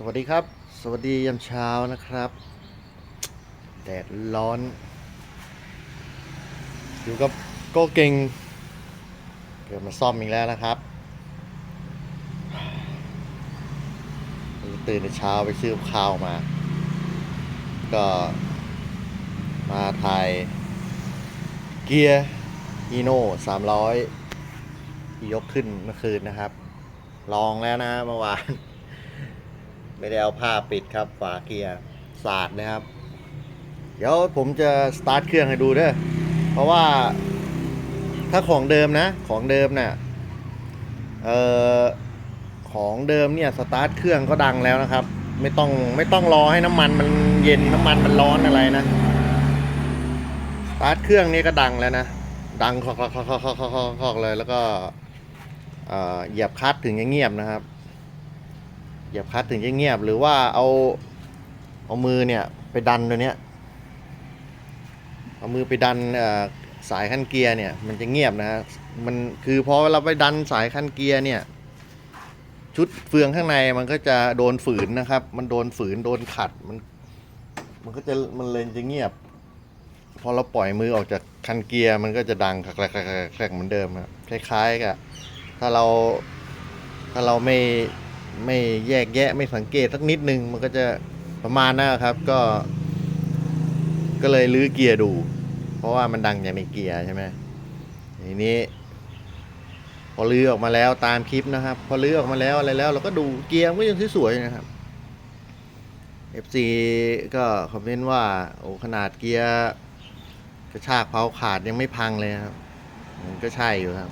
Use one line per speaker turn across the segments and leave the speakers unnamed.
สวัสดีครับ สวัสดียามเช้านะครับ แดดร้อน อยู่กับโก็เก่งเกิดมาซ่อมอีกแล้วนะครับ ตื่นแต่เช้าไปซื้อข้าวมา ก็มาถ่ายเกียร์อีโน่สามร้อยยกขึ้นเมื่อคืนนะครับ ลองแล้วนะเมื่อวาน ไม่ได้เอาผ้าปิดครับ ฝาเกียร์สาดนะครับ เดี๋ยวผมจะสตาร์ทเครื่องให้ดูเด้อเพราะว่าถ้าของเดิมนะ ของเดิมเนี่ยเอ่อของเดิมเนี่ยสตาร์ทเครื่องก็ดังแล้วนะครับ ไม่ต้องไม่ต้องรอให้น้ำมันมันเย็นน้ำมันมันร้อนอะไรนะสตาร์ทเครื่องนี่ก็ดังแล้วนะดังคอกคอกคอกคอกคอกคอกเลยแล้วก็เอ่อเหยียบคลัตช์ถึงเงียบนะครับ เหยียบคลัตช์ถึงจะเงียบ หรือว่าเอาเอามือเนี่ยไปดันตัวเนี้ยเอามือไปดันสายขั้นเกียร์เนี่ยมันจะเงียบนะฮะมันคือพอเราไปดันสายขั้นเกียร์เนี่ยชุดเฟืองข้างในมันก็จะโดนฝืนนะครับ มันโดนฝืนโดนขัดมัน มันก็จะมันเลยจะเงียบ พอเราปล่อยมือออกจากคันเกียร์มันก็จะดังแคลกๆๆๆเหมือนเดิมครับคล้ายๆกับถ้าเราถ้าเราไม่ ไม่แยกแยะไม่สังเกตสักนิดนึง มันก็จะประมาณนั้นครับ ก็ ก็เลยลื้อเกียร์ดู เพราะว่ามันดังจากในเกียร์ใช่ไหมทีนี้ พอลื้อออกมาแล้วตามคลิปนะครับ พอลื้อออกมาแล้วอะไรแล้ว เราก็ดูเกียร์ก็ยังสวยๆนะครับ FC ก็คอมเมนต์ว่าโอ้ขนาดเกียร์กระชากเผาขาดยังไม่พังเลยครับ มันก็ใช่อยู่ครับ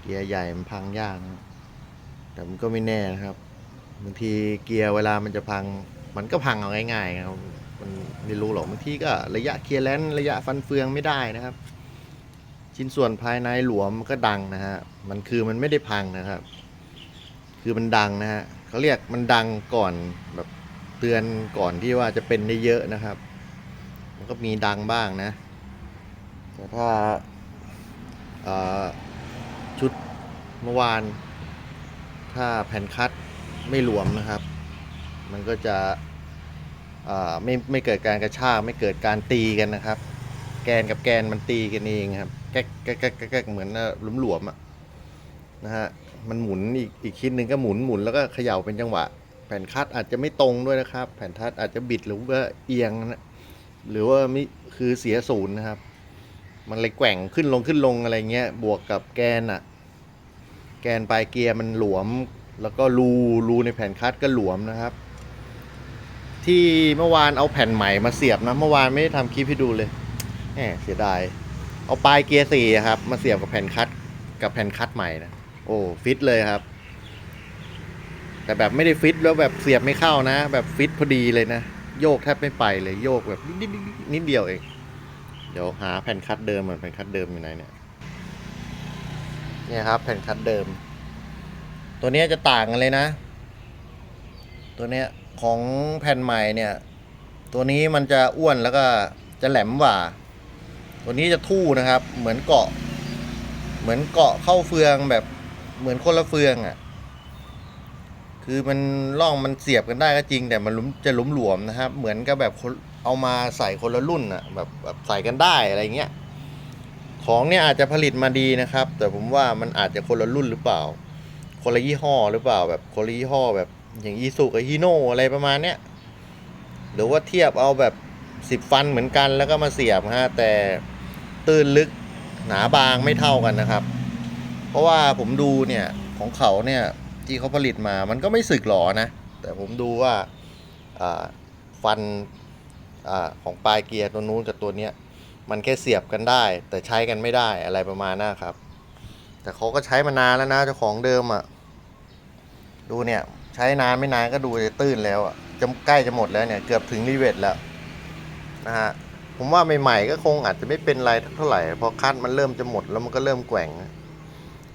เกียร์ใหญ่มันพังยากนะครับ แต่มันก็ไม่แน่นะครับบางทีเกียร์เวลามันจะพัง มันก็พังเอาง่ายๆครับ มันไม่รู้หรอกบางทีก็ระยะเคลียร์แลนซ์ระยะฟันเฟืองไม่ได้นะครับ ชิ้นส่วนภายในหลวมมันก็ดังนะฮะมันคือมันไม่ได้พังนะครับ คือมันดังนะฮะเขาเรียกมันดังก่อนแบบเตือนก่อนที่ว่าจะเป็นได้เยอะนะครับ มันก็มีดังบ้างนะแต่ถ้าชุดเมื่อวาน ถ้าแผ่นคัดไม่หลวมนะครับ มันก็จะไม่ไม่เกิดการกระชากไม่เกิดการตีกันนะครับ แกนกับแกนมันตีกันเองครับแก๊กแก๊กแก๊กเหมือนหลวมหลวมอะนะฮะมันหมุนอีกอีกชิ้นหนึ่งก็หมุนหมุนแล้วก็เขย่าเป็นจังหวะ แผ่นคัดอาจจะไม่ตรงด้วยนะครับ แผ่นคัดอาจจะบิดหรือว่าเอียงนะหรือว่ามิคือเสียศูนย์นะครับ มันเลยแกว่งขึ้นลงขึ้นลงอะไรเงี้ยบวกกับแกนอะ แกนปลายเกียร์มันหลวม แล้วก็รูรูในแผ่นคัดก็หลวมนะครับ ที่เมื่อวานเอาแผ่นใหม่มาเสียบนะเมื่อวานไม่ได้ทำคลิปให้ดูเลยแหมเสียดายเอาปลายเกียร์สี่ครับ มาเสียบกับแผ่นคัดกับแผ่นคัดใหม่นะโอ้ฟิตเลยครับ แต่แบบไม่ได้ฟิตแล้วแบบเสียบไม่เข้านะ แบบฟิตพอดีเลยนะโยกแทบไม่ไปเลยโยกแบบนิดๆนิดเดียวเอง เดี๋ยวหาแผ่นคัดเดิมเหมือนแผ่นคัดเดิมอยู่ไหนเนี่ย เนี่ยครับ แผ่นคัดเดิม ตัวนี้จะต่างกันเลยนะ ตัวเนี้ยของแผ่นใหม่เนี่ย ตัวนี้มันจะอ้วนแล้วก็จะแหลมกว่า ตัวนี้จะทู่นะครับ เหมือนเกาะ เหมือนเกาะเข้าเฟืองแบบเหมือนคนละเฟืองอะ่ะ คือมันล่องมันเสียบกันได้ก็จริง แต่มันหลุมจะหลุมหลวมนะครับ เหมือนกับแบบเอามาใส่คนละรุ่นอะ่ะแบบแบบใส่กันได้อะไรเงี้ย ของเนี่ยอาจจะผลิตมาดีนะครับ แต่ผมว่ามันอาจจะคนละรุ่นหรือเปล่า คนละยี่ห้อหรือเปล่าแบบคนละยี่ห้อแบบอย่างอีสุกับฮีโน่อะไรประมาณเนี้ยหรือว่าเทียบเอาแบบสิบฟันเหมือนกันแล้วก็มาเสียบฮะแต่ตื้นลึกหนาบางไม่เท่ากันนะครับ เพราะว่าผมดูเนี่ยของเขาเนี่ยที่เขาผลิตมามันก็ไม่สึกหรอนะ แต่ผมดูว่าฟันอของปลายเกียร์ตัวนู้นกับตัวเนี้ย มันแค่เสียบกันได้ แต่ใช้กันไม่ได้อะไรประมาณนั้นครับ แต่เขาก็ใช้มานานแล้วนะเจ้าของเดิมอะ่ะ ดูเนี่ยใช้นานไม่นานก็ดูจะตื้นแล้วอะ่ะจะใกล้จะหมดแล้วเนี่ยเกือบถึงรีเวทแล้วนะฮะผมว่าใหม่ๆก็คงอาจจะไม่เป็นไรเท่าไหร่พราะคัดมันเริ่มจะหมดแล้วมันก็เริ่มแกว่ง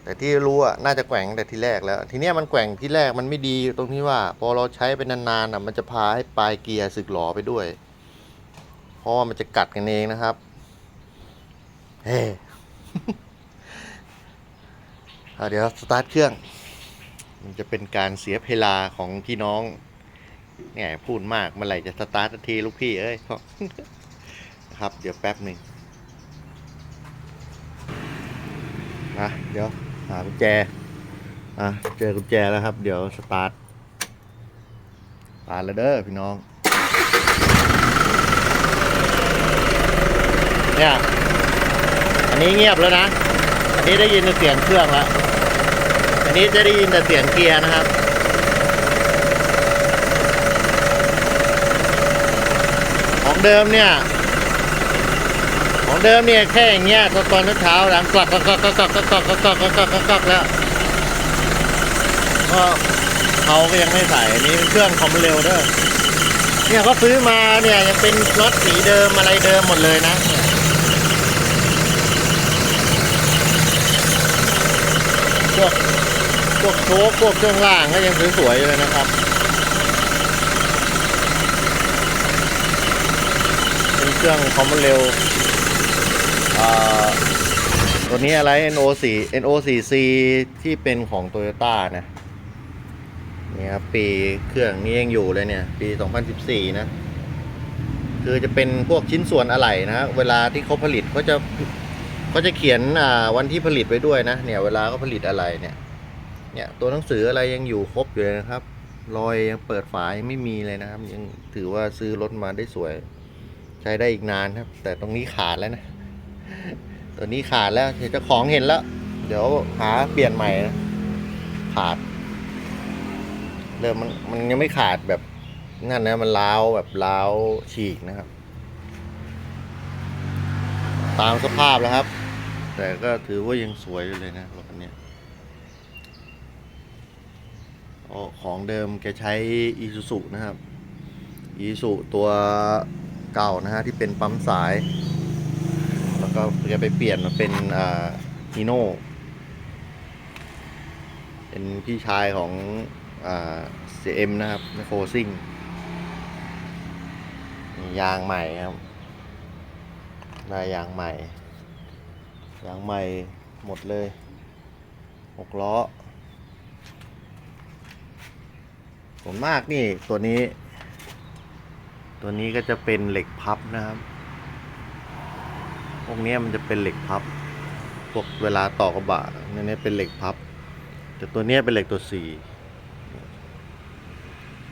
แต่ที่รู้อะน่าจะแกว่งตั้งแต่ทีแรกแล้ว ทีเนี้ยมันแกว่งที่แรกมันไม่ดีตรงที่ว่า พอเราใช้ไปนานๆอะมันจะพาให้ปลายเกียร์สึกหลอไปด้วย เพราะว่ามันจะกัดกันเองนะครับ เฮ้เดี๋ยวสตาร์ทเครื่อง มันจะเป็นการเสียเวลาของพี่น้องเนี่ยพูดมากเมื่อไหร่จะสตาร์ททีลูกพี่เอ้ยครับ เดี๋ยวแป๊บหนึ่งนะเดี๋ยวหากุญแจอะเจอกุญแจแล้วครับ เดี๋ยวสตาร์ทสตาร์ทแล้วเด้อพี่น้อง เนี่ย นนี้เงียบแล้วนะ อันนี้ได้ยินแต่เสียงเครื่องแล้ว อันนี้จะได้ยินแต่เสียงเกียร์นะครับ ของเดิมเนี่ย ของเดิมเนี่ยแค่อย่างเงี้ยตอนตอนเช้าหลังกลักกลักกลักกลักกลักกลักกลักกลักกลักกลักกลักแล้ว ก็เขาก็ยังไม่ใส่อันนี้เป็นเครื่องคอมเร็วเด้อเนี่ยเขาซื้อมาเนี่ยยังเป็นรถสีเดิมอะไรเดิมหมดเลยนะเนี่ย พวกพวกโชคพวกเครื่องล่างก็ยังสวยๆเลยนะครับ เป็นเครื่องคอมเร็วอ่าตัวนี้อะไร NO4 NO4C ที่เป็นของ Toyota นะนี่ครับปีเครื่องนี้ยังอยู่เลยเนี่ย ปี 2014 นะ คือจะเป็นพวกชิ้นส่วนอะไหล่นะ เวลาที่เขาผลิตเขาจะ เขาจะเขียนวันที่ผลิตไว้ด้วยนะ เนี่ยเวลาเขาผลิตอะไรเนี่ย เนี่ยตัวหนังสืออะไรยังอยู่ครบอยู่เลยนะครับ รอยยังเปิดฝายังไม่มีเลยนะครับ ยังถือว่าซื้อรถมาได้สวย ใช้ได้อีกนานครับ แต่ตรงนี้ขาดแล้วนะ ตัวนี้ขาดแล้วเดี๋ยวเจ้าของเห็นแล้ว เดี๋ยวหาเปลี่ยนใหม่นะขาด เริ่มมันมันยังไม่ขาดแบบนั่นนะมันล้าวแบบล้าวฉีกนะครับ ตามสภาพแล้วครับ แต่ก็ถือว่ายังสวยอยู่เลยนะรถคันเนี้ยอ๋อของเดิมแกใช้อีซูซุนะครับอีซูตัวเก่านะฮะที่เป็นปั๊มสาย แล้วก็จะไปเปลี่ยนมาเป็นอ่าฮีโน่เป็นพี่ชายของอ่าเสียเอ็มนะครับในโฟซิ่งยางใหม่ครับได้ยางใหม่ ยางใหม่หมดเลยหกล้อส่วนมากนี่ตัวนี้ ตัวนี้ก็จะเป็นเหล็กพับนะครับพวกนี้มันจะเป็นเหล็กพับพวกเวลาต่อกระบะเนี่ยเนี่ยเป็นเหล็กพับ แต่ตัวนี้เป็นเหล็กตัวสี่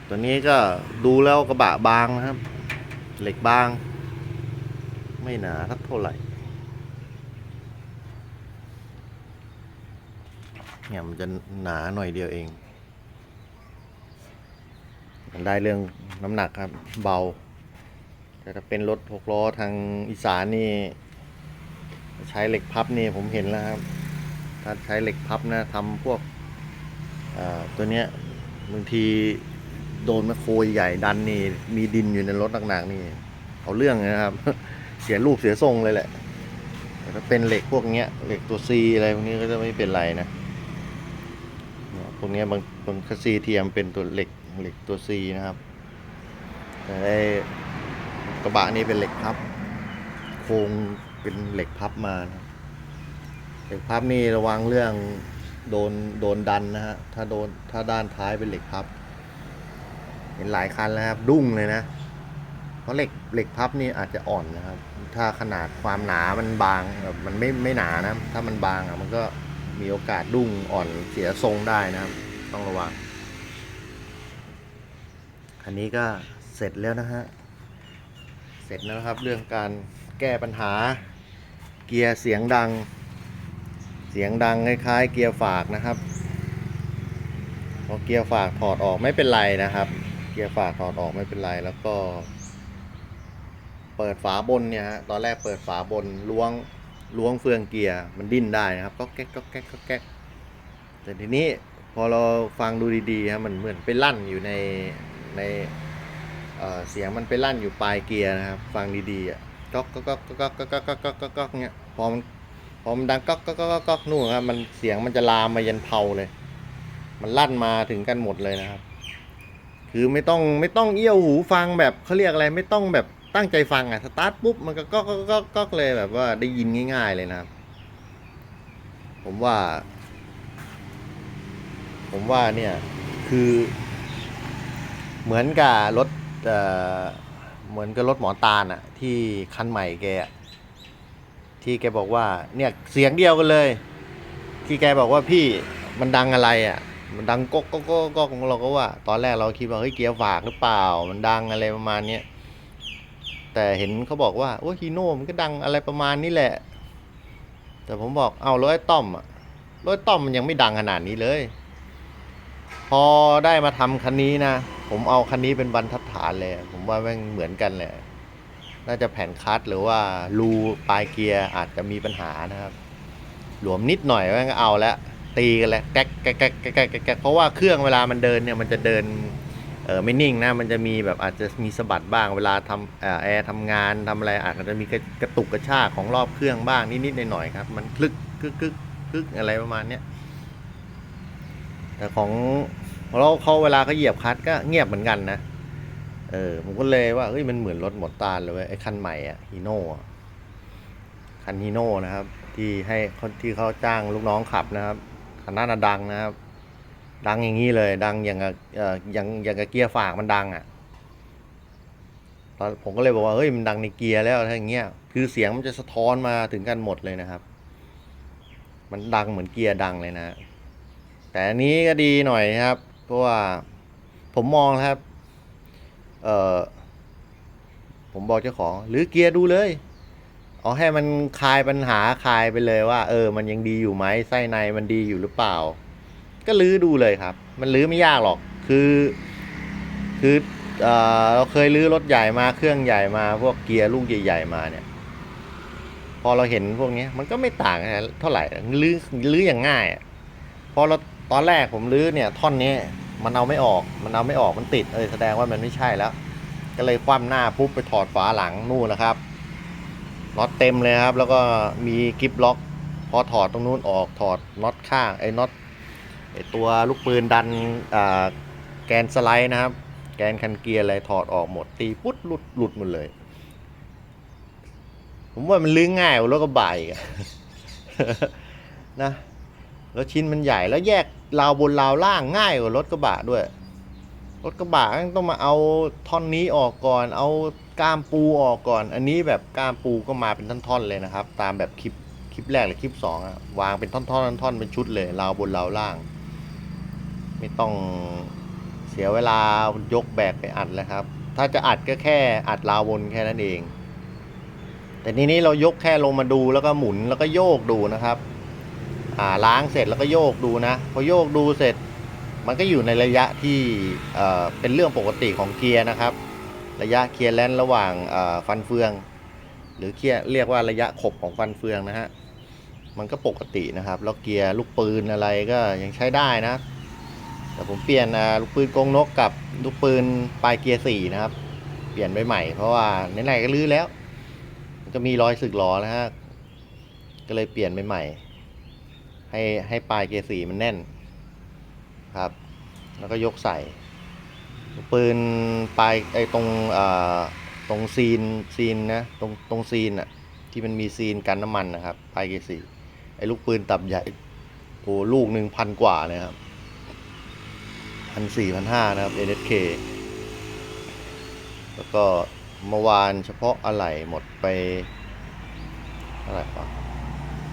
ตัวนี้ก็ดูแล้วกระบะบางนะครับ เหล็กบาง ไม่หนาสักเท่าไหร่ เนี่ยมันจะหนาหน่อยเดียวเอง มันได้เรื่องน้ำหนักครับเบา แต่ถ้าเป็นรถหกล้อทางอีสานนี่ ใช้เหล็กพับนี่ผมเห็นแล้วครับ ถ้าใช้เหล็กพับนะทำพวกตัวเนี้ยบางทีโดนมคโครใหญ่ดันนี่ มีดินอยู่ในรถหนักๆนี่ เอาเรื่องนะครับ เสียรูปเสียทรงเลยแหละแต่ถ้าเป็นเหล็กพวกเนี้ยเหล็กตัวซีอะไรพวกนี้ก็จะไม่เป็นไรนะ พวกนี้บางบางคัสซีเทียมเป็นตัวเหล็กเหล็กตัวซีนะครับแต่ได้กระบะนี่เป็นเหล็กพับ โครงเป็นเหล็กพับมานะเหล็กพับนี่ระวังเรื่องโดนโดนดันนะฮะถ้าโดนถ้าด้านท้ายเป็นเหล็กพับ เห็นหลายคันแล้วครับดุ้งเลยนะ เพราะเหล็กเหล็กพับนี่อาจจะอ่อนนะครับ ถ้าขนาดความหนามันบางแบบมันไม่ไม่หนานะ ถ้ามันบางอะมันก็ มีโอกาสดุ้งอ่อนเสียทรงได้นะครับ ต้องระวัง อันนี้ก็เสร็จแล้วนะฮะ เสร็จแล้วครับเรื่องการแก้ปัญหาเกียร์เสียงดัง เสียงดังคล้ายๆ เกียร์ฝากนะครับพอเกียร์ฝากถอดออกไม่เป็นไรนะครับ เกียร์ฝากถอดออกไม่เป็นไรแล้วก็ เปิดฝาบนเนี่ยฮะตอนแรกเปิดฝาบนล้วง ล้วงเฟืองเกียร์มันดิ้นได้นะครับก็แก๊กก็แก๊กก็แก๊กแต่ทีนี้พอเราฟังดูดีๆฮะมันเหมือนไปลั่นอยู่ในในเสียงมันไปลั่นอยู่ปลายเกียร์นะครับ ฟังดีๆอะก๊อกก๊อกก๊อกก๊อกก๊อกก๊อกก๊อกก๊อกก๊อกก๊อกเงี้ยพอมันพอมันดังก๊อกก๊อกก๊อกก๊อกก๊อกนู่นครับมันเสียงมันจะลามมายันเผาเลย มันลั่นมาถึงกันหมดเลยนะครับ คือไม่ต้องไม่ต้องเอี้ยวหูฟังแบบเขาเรียกอะไรไม่ต้องแบบ ตั้งใจฟังอะสตาร์ทปุ๊บมันก็ก๊อกก๊อกก๊อกก๊อกเลยแบบว่าได้ยินง่าย ๆ เลยนะครับ ผมว่า ผมว่าเนี่ยคือ เหมือนกับรถเอ่อเหมือนกับรถหมอตาลอะที่คันใหม่แกอะที่แกบอกว่าเนี่ยเสียงเดียวกันเลย ที่แกบอกว่าพี่มันดังอะไรอะมันดังก๊กก๊กก๊กก๊กเราก็ว่า ตอนแรกเราคิดว่าเฮ้ยเกียร์ฝากหรือเปล่า มันดังอะไรประมาณเนี้ย แต่เห็นเขาบอกว่าโอ้ฮีโน่มันก็ดังอะไรประมาณนี้แหละ แต่ผมบอกเอารถไอ้ต้อมอะรถไอ้ต้อมมันยังไม่ดังขนาดนี้เลย พอได้มาทำคันนี้นะ ผมเอาคันนี้เป็นบรรทัดฐานเลย ผมว่าแม่งเหมือนกันเลยน่าจะแผ่นคัสหรือว่ารูปลายเกียร์อาจจะมีปัญหานะครับ หลวมนิดหน่อยแม่งก็เอาแล้วตีกันแล้วแก๊กแก๊กแก๊กแก๊กแก๊กเพราะว่าเครื่องเวลามันเดินเนี่ยมันจะเดิน เออไม่นิ่งนะมันจะมีแบบอาจจะมีสะบัดบ้างเวลาทำแอร์ทำงานทำอะไรอาจจะมีกระตุกกระชากของรอบเครื่องบ้างนิดๆหน่อยๆครับ มันคลึกคลึกคลึกคลึกอะไรประมาณเนี้ยแต่ของแล้วเขาเวลาเขาเหยียบคลัตช์ก็เงียบเหมือนกันนะเออผมก็เลยว่าเฮ้ยมันเหมือนรถหมดตาลเลยเว้ยไอ้คันใหม่อะฮีโน่คันฮีโน่นะครับ ที่ให้คนที่เขาจ้างลูกน้องขับนะครับคันนั้นน่ะดังนะครับ ดังอย่างนี้เลย ดังอย่างกับเอออย่างอย่างกับเกียร์ฝากมันดังอะตอนผมก็เลยบอกว่าเฮ้ยมันดังในเกียร์แล้วถ้าอย่างเงี้ยคือเสียงมันจะสะท้อนมาถึงกันหมดเลยนะครับ มันดังเหมือนเกียร์ดังเลยนะ แต่อันนี้ก็ดีหน่อยนะครับ เพราะว่าผมมองนะครับ เออผมบอกเจ้าของ หรือเกียร์ดูเลยเอาให้มันคลายปัญหาคลายไปเลยว่า เออ มันยังดีอยู่ไหมไส้ในมันดีอยู่หรือเปล่า ก็ลื้อดูเลยครับ มันลื้อไม่ยากหรอก คือ คือเออเราเคยลื้อรถใหญ่มาเครื่องใหญ่มา พวกเกียร์ลูกใหญ่ๆมาเนี่ย พอเราเห็นพวกนี้มันก็ไม่ต่างเท่าไหร่ลื้อลื้ออย่างง่ายอะพอเราตอนแรกผมรื้อเนี่ย ท่อนนี้มันเอาไม่ออก มันเอาไม่ออกมันติดเออแสดงว่ามันไม่ใช่แล้ว ก็เลยคว่ำหน้าปุ๊บไปถอดฝาหลังนู่นนะครับน็อตเต็มเลยครับ แล้วก็มีกิฟล็อก พอถอดตรงนู้นออกถอดน็อตข้างไอ้น็อต ตัวลูกปืนดันแกนสไลด์นะครับ แกนคันเกียร์อะไรถอดออกหมด ตีปุ๊ดหลุดหลุดหมดเลย ผมว่ามันลื้อง่ายกว่ารถกระบะอีกนะแล้วชิ้นมันใหญ่แล้วแยกราวบนราวล่างง่ายกว่ารถกระบะด้วย รถกระบะต้องมาเอาท่อนนี้ออกก่อน เอาก้ามปูออกก่อน อันนี้แบบก้ามปูก็มาเป็นท่อนๆเลยนะครับ ตามแบบคลิปคลิปแรกหรือคลิปสองอะวางเป็นท่อนๆท่อนๆเป็นชุดเลยราวบนราวล่าง ไม่ต้องเสียเวลายกแบกไปอัดเลยครับ ถ้าจะอัดก็แค่อัดราวนแค่นั้นเอง แต่ทีนี้เรายกแค่ลงมาดูแล้วก็หมุนแล้วก็โยกดูนะครับอ่าล้างเสร็จแล้วก็โยกดูนะพอโยกดูเสร็จ มันก็อยู่ในระยะที่เอ่อเป็นเรื่องปกติของเกียร์นะครับ ระยะเคลียร์แลนระหว่างฟันเฟือง หรือเคลียร์เรียกว่าระยะขบของฟันเฟืองนะฮะมันก็ปกตินะครับ แล้วเกียร์ลูกปืนอะไรก็ยังใช้ได้นะ แต่ผมเปลี่ยนลูกปืนกงนกกับลูกปืนปลายเกียร์สี่นะครับ เปลี่ยนไปใหม่เพราะว่าไหนๆก็ลื้อแล้ว มันก็มีรอยสึกหรอนะฮะก็เลยเปลี่ยนไปใหม่ ให้ให้ปลายเกียร์สี่มันแน่นครับ แล้วก็ยกใส่ปืนปลายไอ้ตรงตรงซีนซีนนะตรงตรงซีนอะที่มันมีซีนกันน้ำมันนะครับปลายเกียร์สี่ไอ้ลูกปืนตับใหญ่โอ้ลูกหนึ่งพันกว่าเลยครับ พันสี่พันห้านะครับ NSK แล้วก็เมื่อวานเฉพาะอะไหล่หมดไปเท่าไหร่ปะ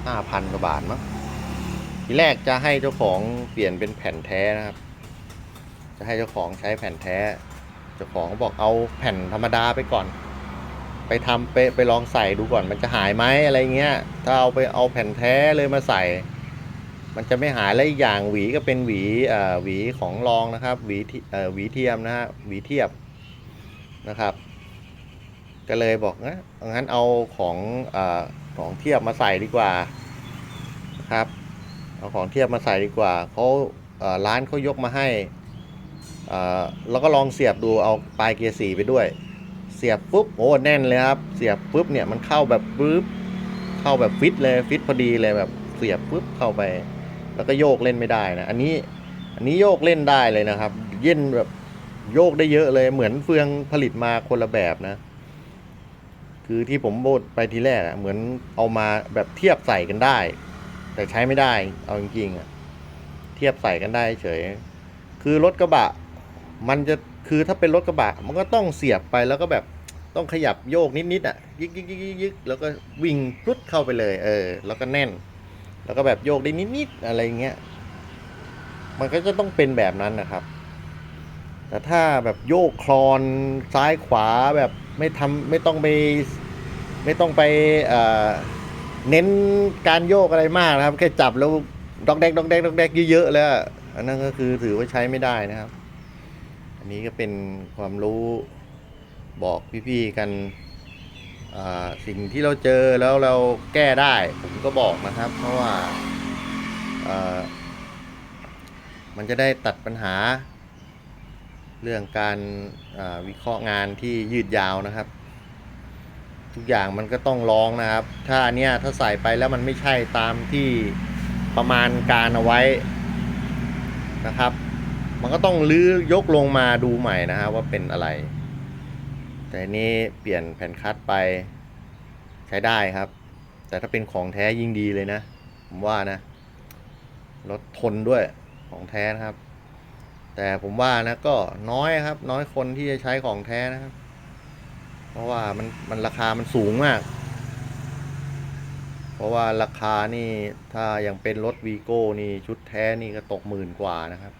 ห้าพันกว่าบาทมั้งทีแรกจะให้เจ้าของเปลี่ยนเป็นแผ่นแท้นะครับ จะให้เจ้าของใช้แผ่นแท้ เจ้าของเขาบอกเอาแผ่นธรรมดาไปก่อน ไปทำไปไปลองใส่ดูก่อนมันจะหายไหมอะไรเงี้ย ถ้าเอาไปเอาแผ่นแท้เลยมาใส่ มันจะไม่หายและอีกอย่างหวีก็เป็นหวีอ่าหวีของรองนะครับ หวีทีอ่อหวีเทียมนะฮะหวีเทียบนะครับ ก็เลยบอกนะงั้นเอาของอ่าของเทียบมาใส่ดีกว่านะครับ เอาของเทียบมาใส่ดีกว่าเขาอ่อร้านเขายกมาให้อ่อแล้วก็ลองเสียบดูเอาปลายเกียร์สี่ไปด้วย เสียบปุ๊บโอ้แน่นเลยครับ เสียบปุ๊บเนี่ยมันเข้าแบบปุ๊บเข้าแบบฟิตเลยฟิตพอดีเลยแบบเสียบปุ๊บเข้าไป แล้วก็โยกเล่นไม่ได้นะ อันนี้อันนี้โยกเล่นได้เลยนะครับ เย็นแบบโยกได้เยอะเลยเหมือนเฟืองผลิตมาคนละแบบนะ คือที่ผมโบดไปทีแรกอะเหมือนเอามาแบบเทียบใส่กันได้ แต่ใช้ไม่ได้เอาจริงๆอะเทียบใส่กันได้เฉย คือรถกระบะ มันจะคือถ้าเป็นรถกระบะ มันก็ต้องเสียบไปแล้วก็แบบต้องขยับโยกนิดๆอะยึกยึกยึกยึกแล้วก็วิ่งรุดเข้าไปเลย เออ แล้วก็แน่น แล้วก็แบบโยกได้นิดๆอะไรเงี้ย มันก็จะต้องเป็นแบบนั้นนะครับ แต่ถ้าแบบโยกคลอนซ้ายขวาแบบไม่ทำไม่ต้องไปไม่ต้องไปเน้นการโยกอะไรมากนะครับ แค่จับแล้วดอกแดกดอกแดกดอกแดกเยอะๆแล้วอันนั้นก็คือถือว่าใช้ไม่ได้นะครับ อันนี้ก็เป็นความรู้บอกพี่ๆกัน สิ่งที่เราเจอแล้วเราแก้ได้ผมก็บอกนะครับ เพราะว่ามันจะได้ตัดปัญหา เรื่องการวิเคราะห์งานที่ยืดยาวนะครับ ทุกอย่างมันก็ต้องลองนะครับ ถ้าอันเนี้ยถ้าใส่ไปแล้วมันไม่ใช่ตามที่ประมาณการเอาไว้นะครับ มันก็ต้องลื้อยกลงมาดูใหม่นะครับว่าเป็นอะไร แต่นี้เปลี่ยนแผ่นคัดไปใช้ได้ครับ แต่ถ้าเป็นของแท้ยิ่งดีเลยนะ ผมว่านะรถทนด้วยของแท้นะครับ แต่ผมว่านะก็น้อยครับ น้อยคนที่จะใช้ของแท้นะครับ เพราะว่ามันมันราคามันสูงมาก เพราะว่าราคานี่ถ้าย่างเป็นรถวีโก้นี่ชุดแท้นี่ก็ตกหมื่นกว่านะครับ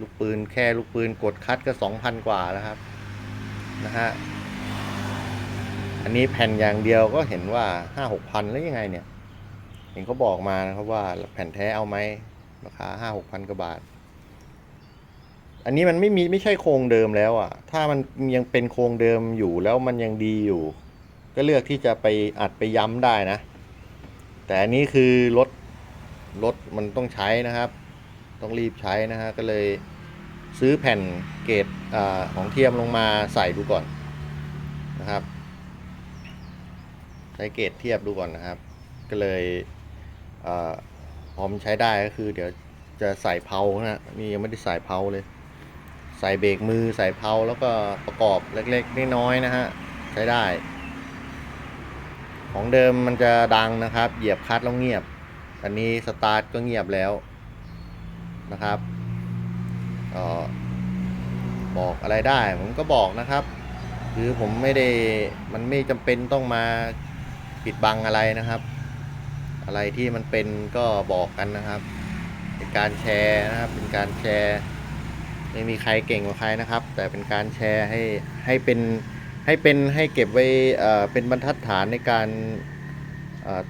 ลูกปืนแค่ลูกปืนกดคัดก็สองพันกว่าแล้วครับ นะฮะ อันนี้แผ่นอย่างเดียวก็เห็นว่าห้าหกพันแล้วยังไงเนี่ย เห็นเขาบอกมานะครับว่าแผ่นแท้เอาไหมราคาห้าหกพันกว่าบาท อันนี้มันไม่มีไม่ใช่โครงเดิมแล้วอะ ถ้ามันยังเป็นโครงเดิมอยู่แล้วมันยังดีอยู่ ก็เลือกที่จะไปอัดไปย้ำได้นะ แต่อันนี้คือรถรถมันต้องใช้นะครับ ต้องรีบใช้นะฮะก็เลยซื้อแผ่น เกรดอของเทียมลงมาใส่ดูก่อนนะครับ ใช้เกรดเทียบดูก่อนนะครับ ก็เลยอาพอมใช้ได้ก็คือ เดี๋ยวจะใส่เพลานะนี่ยังไม่ได้ใส่เพลาเลย ใส่เบรกมือใส่เพลาแล้วก็ประกอบเล็กๆน้อยๆนะฮะใช้ได้ ของเดิมมันจะดังนะครับ เหยียบคัดแล้วเงียบ อันนี้สตาร์ทก็เงียบแล้วนะครับก็ บอกอะไรได้ ผมก็บอกนะครับ คือผมไม่ได้มันไม่จำเป็นต้องมาปิดบังอะไรนะครับ อะไรที่มันเป็นก็บอกกันนะครับ เป็นการแชร์นะครับ เป็นการแชร์ ไม่มีใครเก่งกว่าใครนะครับ แต่เป็นการแชร์ให้ให้เป็นให้เป็นให้เก็บไว้เอ่อเป็นบรรทัดฐานในการ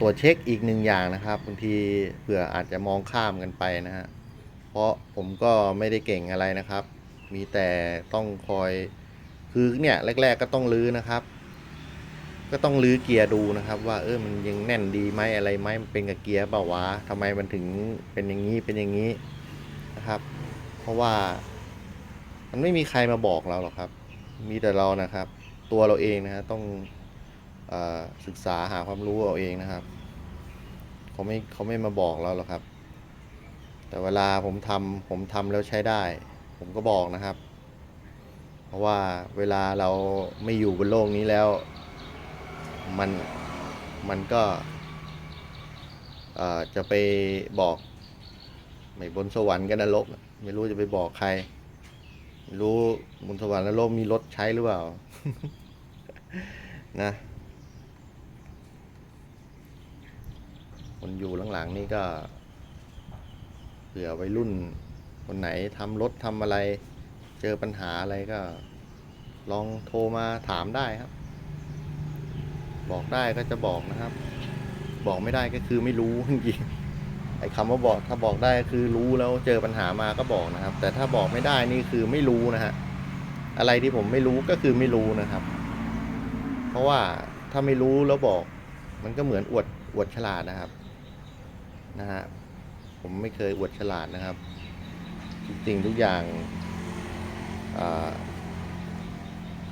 ตรวจเช็คอีกหนึ่งอย่างนะครับบางทีเผื่ออาจจะมองข้ามกันไปนะฮะเพราะผมก็ไม่ได้เก่งอะไรนะครับ มีแต่ต้องคอยคือเนี่ยแรก ๆ ก็ต้องลื้อนะครับ ก็ต้องลื้อเกียร์ดูนะครับ ว่าเออมันยังแน่นดีไหมอะไรไหมมันเป็นกับเกียร์เปล่าวะทำไมมันถึงเป็นอย่างนี้เป็นอย่างนี้นะครับ เพราะว่ามันไม่มีใครมาบอกเราหรอกครับ มีแต่เรานะครับ ตัวเราเองนะฮะต้องออศึกษาหาความรู้เอาเองนะครับเขาไม่เขาไม่มาบอกเราหรอกครับ แต่เวลาผมทำผมทำแล้วใช้ได้ ผมก็บอกนะครับ เพราะว่าเวลาเราไม่อยู่บนโลกนี้แล้ว มันมันก็จะไปบอกไม่บนสวรรค์กันนรกไม่รู้จะไปบอกใคร ไม่รู้บนสวรรค์แล้วโลกมีรถใช้หรือเปล่า นะคนอยู่หลังๆนี่ก็เผื่อวัยรุ่น คนไหนทำรถทำอะไร เจอปัญหาอะไรก็ ลองโทรมาถามได้ครับ บอกได้ก็จะบอกนะครับ บอกไม่ได้ก็คือไม่รู้จริงไอ้คำว่าบอกถ้าบอกได้คือรู้แล้วเจอปัญหามาก็บอกนะครับ แต่ถ้าบอกไม่ได้นี่คือไม่รู้นะฮะอะไรที่ผมไม่รู้ก็คือไม่รู้นะครับ เพราะว่าถ้าไม่รู้แล้วบอก มันก็เหมือนอวดอวดฉลาดนะครับนะฮะผมไม่เคยอวดฉลาดนะครับ สิ่งทุกอย่าง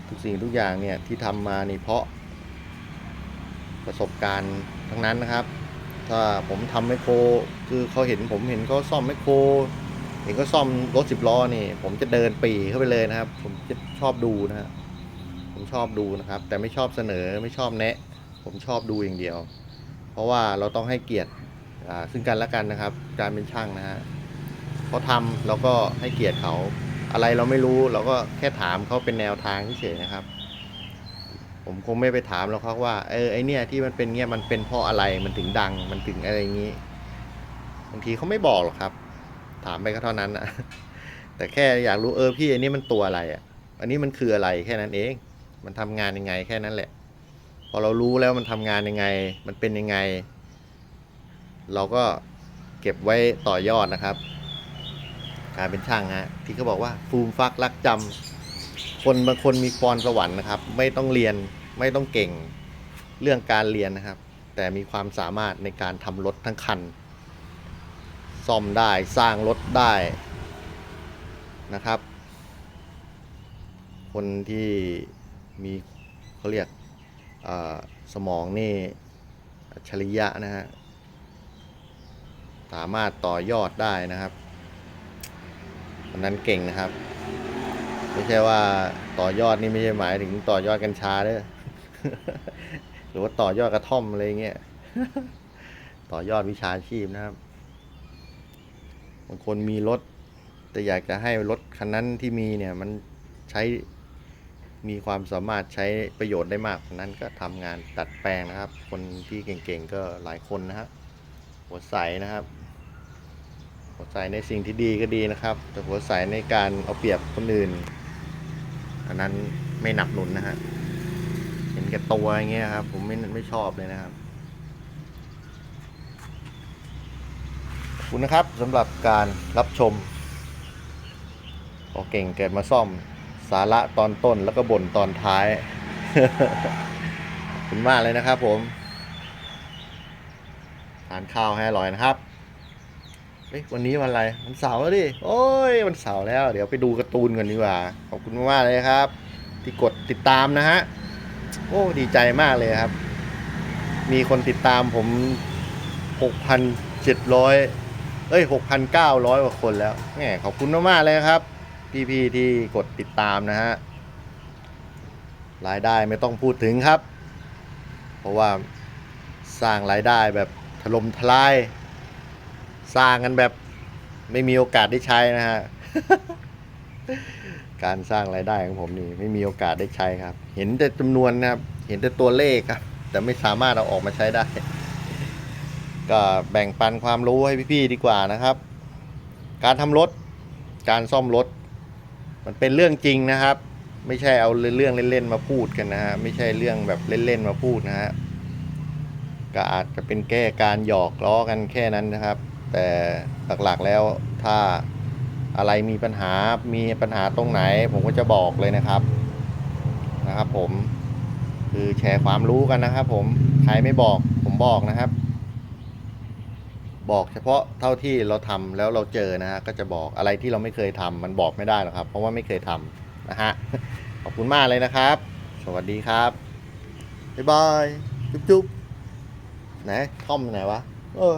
ทุกสิ่งทุกอย่างเนี่ยที่ทำมานี่เพราะประสบการณ์ทั้งนั้นนะครับ ถ้าผมทำแมคโครคือเขาเห็นผมเห็นเขาซ่อมแมคโครเห็นเขาซ่อมรถสิบล้อนี่ ผมจะเดินปีเข้าไปเลยนะครับ ผมจะชอบดูนะฮะผมชอบดูนะครับ แต่ไม่ชอบเสนอไม่ชอบแนะ ผมชอบดูอย่างเดียว เพราะว่าเราต้องให้เกียรติซึ่งกันและกันนะครับ การเป็นช่างนะฮะ เขาทำเราก็ให้เกียรติเขาอะไรเราไม่รู้เราก็แค่ถามเขาเป็นแนวทางเฉยนะครับ ผมคงไม่ไปถามแล้วครับว่าเออไอเนี่ยที่มันเป็นเงี้ยมันเป็นเพราะอะไรมันถึงดังมันถึงอะไรอย่างนี้บางทีเขาไม่บอกหรอกครับ ถามไปก็เท่านั้นนะแต่แค่อยากรู้เออพี่อันนี้มันตัวอะไรอะ อันนี้มันคืออะไรแค่นั้นเอง มันทำงานยังไงแค่นั้นแหละ พอเรารู้แล้วมันทำงานยังไง มันเป็นยังไง เราก็เก็บไว้ต่อยอดนะครับ การเป็นช่างฮะที่เขาบอกว่าฟูมฟักรักจำคนบางคนมีพรสวรรค์นะครับ ไม่ต้องเรียนไม่ต้องเก่งเรื่องการเรียนนะครับ แต่มีความสามารถในการทำรถทั้งคัน ซ่อมได้สร้างรถได้นะครับ คนที่มีเขาเรียกสมองนี่อัจฉริยะนะฮะสามารถต่อยอดได้นะครับ คนนั้นเก่งนะครับ ไม่ใช่ว่าต่อยอดนี่ไม่ใช่หมายถึงต่อยอดกัญชาเด้อหรือว่าต่อยอดกระท่อมอะไรเงี้ยต่อยอดวิชาชีพนะครับบางคนมีรถ แต่อยากจะให้รถคันนั้นที่มีเนี่ยมันใช้มีความสามารถใช้ประโยชน์ได้มากนั้นก็ทำงานตัดแปลงนะครับ คนที่เก่งๆก็หลายคนนะครับหัวใสนะครับ หัวใสในสิ่งที่ดีก็ดีนะครับ แต่หัวใสในการเอาเปรียบคนอื่น อันนั้นไม่หนับหนุนนะฮะเห็นแก่ตัวอย่างเงี้ยครับ ผมไม่ไม่ชอบเลยนะครับขอบคุณนะครับสำหรับการรับชมพอเก่งเกิดมาซ่อมสาระตอนต้นแล้วก็บ่นตอนท้ายขอบคุณมากเลยนะครับผม ทานข้าวให้อร่อยนะครับ เฮ้ยวันนี้วันอะไรวันเสาร์แล้วดิโอ้ยวันเสาร์แล้ว เดี๋ยวไปดูการ์ตูนกันดีกว่า ขอบคุณมากๆเลยครับ ที่กดติดตามนะฮะโอ้ดีใจมากเลยครับ มีคนติดตามผมหกพันเอ้ยหกพันเก้าร้อยกว่าคนแล้วแหมขอบคุณมากๆเลยครับพี่ๆที่กดติดตามนะฮะรายได้ไม่ต้องพูดถึงครับ เพราะว่าสร้างรายได้แบบถล่มทลาย สร้างกันแบบไม่มีโอกาสได้ใช้นะฮะ การสร้างรายได้ของผมนี่ไม่มีโอกาสได้ใช้ครับ เห็นแต่จำนวนนะครับ เห็นแต่ตัวเลขครับ แต่ไม่สามารถเอาออกมาใช้ได้ ก็แบ่งปันความรู้ให้พี่ๆดีกว่านะครับ การทำรถ การซ่อมรถ มันเป็นเรื่องจริงนะครับ ไม่ใช่เอาเรื่องเล่นๆมาพูดกันนะฮะ ไม่ใช่เรื่องแบบเล่นๆมาพูดนะฮะก็อาจจะเป็นแก้การหยอกล้อกันแค่นั้นนะครับ แต่หลักๆแล้วถ้าอะไรมีปัญหามีปัญหาตรงไหน ผมก็จะบอกเลยนะครับนะครับ ผมคือแชร์ความรู้กันนะครับ ผมใครไม่บอกผมบอกนะครับ บอกเฉพาะเท่าที่เราทำแล้วเราเจอนะฮะก็จะบอกอะไรที่เราไม่เคยทำมันบอกไม่ได้หรอกครับ เพราะว่าไม่เคยทำนะฮะขอบคุณมากเลยนะครับ สวัสดีครับบ๊ายบายจุ๊บๆไหนท่อมไหนวะเออ